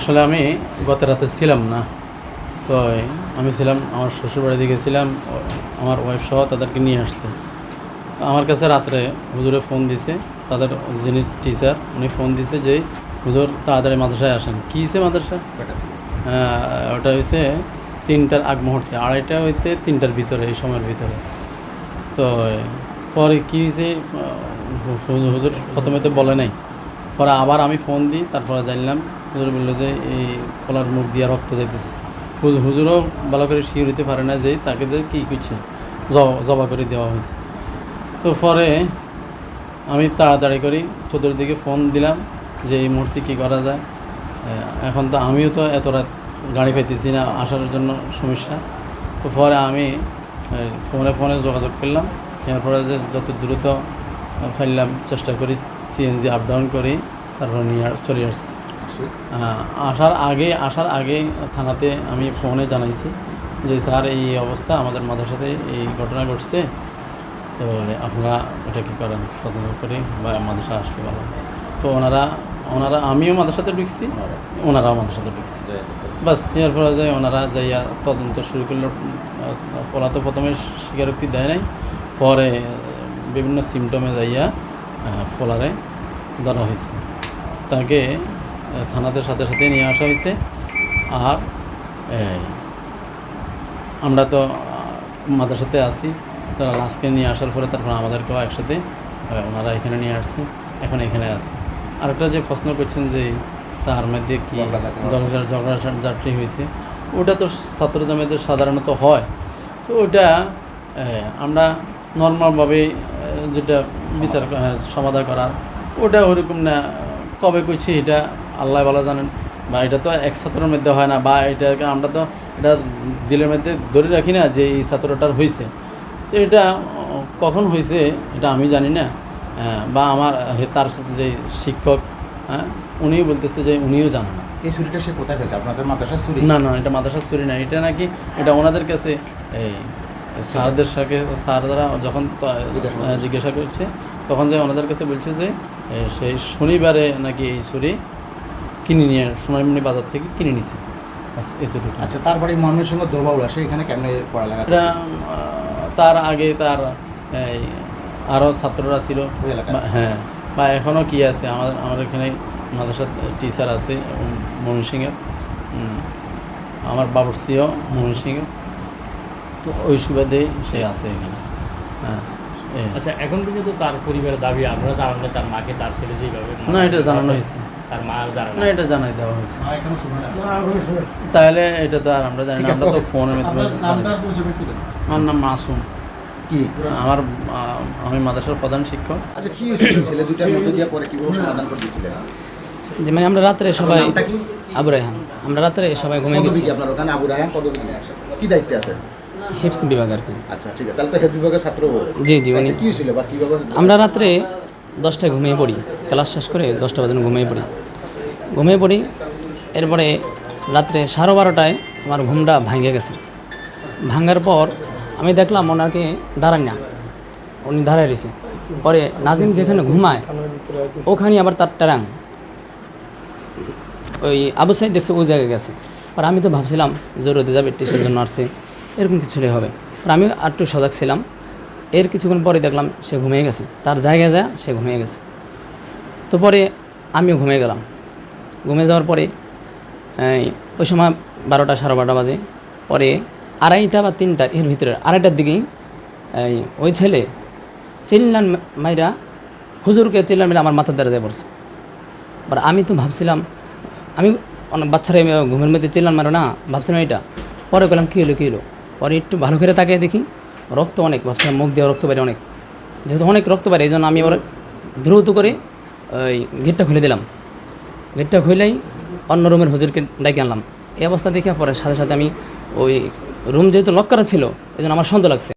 আসলে আমি গত রাতে ছিলাম না। তো আমি ছিলাম আমার শ্বশুরবাড়ি দিকে ছিলাম আমার ওয়াইফ সহ তাদেরকে নিয়ে আসতে। তো আমার কাছে রাত্রে হুজুরে ফোন দিছে তাদের যিনি টিচার উনি ফোন দিছে যে হুজুর তাড়াতাড়ি মাদ্রাসায় আসেন। কী হয়েছে মাদ্রাসা? ওটা হয়েছে তিনটার আগ মুহূর্তে আড়াইটা হইতে তিনটার ভিতরে এই সময়ের ভিতরে। তো পরে কী হয়েছে হুজুর প্রথমে তো বলে নাই। পরে আবার আমি ফোন দিই তারপরে জানলাম হুজুর বলল যে, এই ফলার মুখ দিয়ে রক্ত যাইতেছে। হুজুর হুজুরও ভালো করে শিওর হইতে পারে না যে তাকে যে কী করছে, জবা করে দেওয়া হয়েছে। তো পরে আমি তাড়াতাড়ি করি, চতুর্দিকে ফোন দিলাম যে এই মুহূর্তে কী করা যায়। এখন তো আমিও তো এত রাত গাড়ি পাইতেছি না, আসার জন্য সমস্যা। তো পরে আমি ফোনে ফোনে যোগাযোগ করলাম এরপরে যে যত দ্রুত ফেললাম, চেষ্টা করি সিএনজি আপ ডাউন করি, তারপর নিয়ে চলে আসছি। আসার আগে আসার আগে থানাতে আমি ফোনে জানাইছি যে স্যার এই অবস্থা আমাদের মাদ্রাসাতে এই ঘটনা ঘটছে। তো আপনারা এটা কী করেন? তদন্ত করে বা মাদ্রাসা আসলে ভালো তো ওনারা ওনারা আমিও মাদ্রাসাতে ঢুকছি ওনারাও মাদ্রাসাতে ঢুকছি। বাসের পরে যায় ওনারা যাইয়া তদন্ত শুরু করল। ফলা তো প্রথমে স্বীকারোক্তি দেয় নাই। পরে বিভিন্ন সিমটমে যাইয়া ফলারে ধরা হয়েছে। তাকে থানাতে সাথে সাথে নিয়ে আসা হয়েছে। আর আমরা তো মাদ্রাসাতে আছি। তো লাস্টকে নিয়ে আসার পরে তারপর আমাদেরকেও একসাথে ওনারা এখানে নিয়ে আসছে। এখন এখানে আছে। আরেকটা যে প্রশ্ন করছেন যে তার মধ্যে কি ঝগড়া ঝগড়া যাত্রী হয়েছে ওটা তো ছাত্রদের মধ্যে সাধারণত হয়। তো ওটা আমরা নর্মালভাবে যেটা বিচার সমাধান করার ওটা ওরকম না কবে করছি এটা আল্লাহ ভালো জানেন। বা এটা তো এক ছাত্রের মধ্যে হয় না বা এটাকে আমরা তো এটা দিলের মধ্যে ধরে রাখি না যে এই ছাত্রটার হয়েছে তো এটা কখন হয়েছে এটা আমি জানি না। আহ, বা আমার তার যে শিক্ষক হ্যাঁ উনিও বলতেছে যে উনিও জানেন না। এই ছুরিটা সে কোথায় পেয়েছে? আপনাদের মাদ্রাসার ছুরি না না এটা মাদ্রাসা চুরি না এটা নাকি এটা ওনাদের কাছে এই স্যারদের সাথে স্যাররা যখন জিজ্ঞাসা করছে। তখন যে ওনাদের কাছে বলছে যে সেই শনিবারে নাকি এই ছুরি কিনে নিয়ে সোনারমণি বাজার থেকে কিনে নিছে। বাস এতটুকু। আচ্ছা তার বাড়ি মহামের সঙ্গে দোবাউড়া সে এখানে কেমনে পড়ালেখা? এটা তার আগে তার আরও ছাত্ররা ছিল। হ্যাঁ বা এখনও কি আছে? আমাদের আমার এখানে মাদ্রাসার টিচার আছে ময়মনসিংহের উম, আমার বাবরসিও ময়মনসিংহের তো ওই সুবাদে সে আছে এখানে। হ্যাঁ। আচ্ছা এখন পর্যন্ত তার পরিবারের দাবি জানান না তার মাকে তার ছেলে যেভাবে না এটা জানানো হয়েছে। তার মা জানান না। এটা জানাই দেওয়া হয়েছে। তাহলে এটা তো আর আমরা জানি না আমরা তো ফোনের মাধ্যমে আমার নাম মাসুম। কি? আমার আমি মাদ্রাসার প্রধান শিক্ষক। আচ্ছা কি ছেলে মধ্যে দিয়ে পরে কীভাবে সমাধান করে যে মানে আমরা রাত্রে সবাই আবু রায়হান। আমরা রাত্রে সবাই ঘুমিয়ে গেছি। আপনার ওখানে আবু রায়হান? কি? কি দায়িত্বে আছে হিপস বিভাগ আর কি। আচ্ছা ঠিক আছে। তাহলে তো হেড বিভাগের ছাত্র জি জি উনি কি হয়েছিল বা কীভাবে আমরা রাত্রে দশটায় ঘুমিয়ে পড়ি। ক্লাস শেষ করে দশটা বাজে ঘুমিয়ে পড়ি। ঘুমিয়ে পড়ি এরপরে রাত্রে সাড়ে বারোটায় আমার ঘুমটা ভাঙে গেছে। ভাঙার পর আমি দেখলাম ওনাকে দাঁড়ান না। উনি দাঁড়ায় রয়েছে। পরে নাজিম যেখানে ঘুমায় ওখানে আবার তার ট্যারাং। ওই আবু সাহেব দেখছে ওই জায়গায় গেছে। আর আমি তো ভাবছিলাম জরুরি যাবে টিউশন জন্য আসছে। এরকম কিছু হবে। আর আমি আর একটু সজাগ ছিলাম। এর কিছুক্ষণ পরে দেখলাম সে ঘুমিয়ে গেছে। তার জায়গায় যায়, সে ঘুমিয়ে গেছে। তো পরে আমিও ঘুমিয়ে গেলাম। ঘুমিয়ে যাওয়ার পরে ওই সময় বারোটা, সাড়ে বারোটা বাজে। পরে আড়াইটা বা তিনটা, এর ভিতরে আড়াইটার দিকেই ওই ছেলে চিল্লান মাইরা হুজুরকে চিল্লান মেরে আমার মাথার দ্বারা যায় পড়ছে। এবার আমি তো ভাবছিলাম, আমি অনেক বাচ্চারা ঘুমের মধ্যে চিল্লান মারো না, ভাবছিলাম এটা পরে গেলাম কী হলো কী হলো পরে একটু ভালো করে তাকে দেখি, রক্ত অনেক ভাবছিলাম মুখ দিয়ে রক্ত বেড়ে অনেক। যেহেতু অনেক রক্ত বেড়ে এই জন্য আমি আবার দ্রুত করে ওই গেটটা খুলে দিলাম। গেটটা খুলেই অন্য রুমের হুজুরকে ডেকে আনলাম। এই অবস্থা দেখে পরে সাথে সাথে আমি ওই রুম যেহেতু লক করা ছিল, এই জন্য আমার সন্দেহ লাগছে।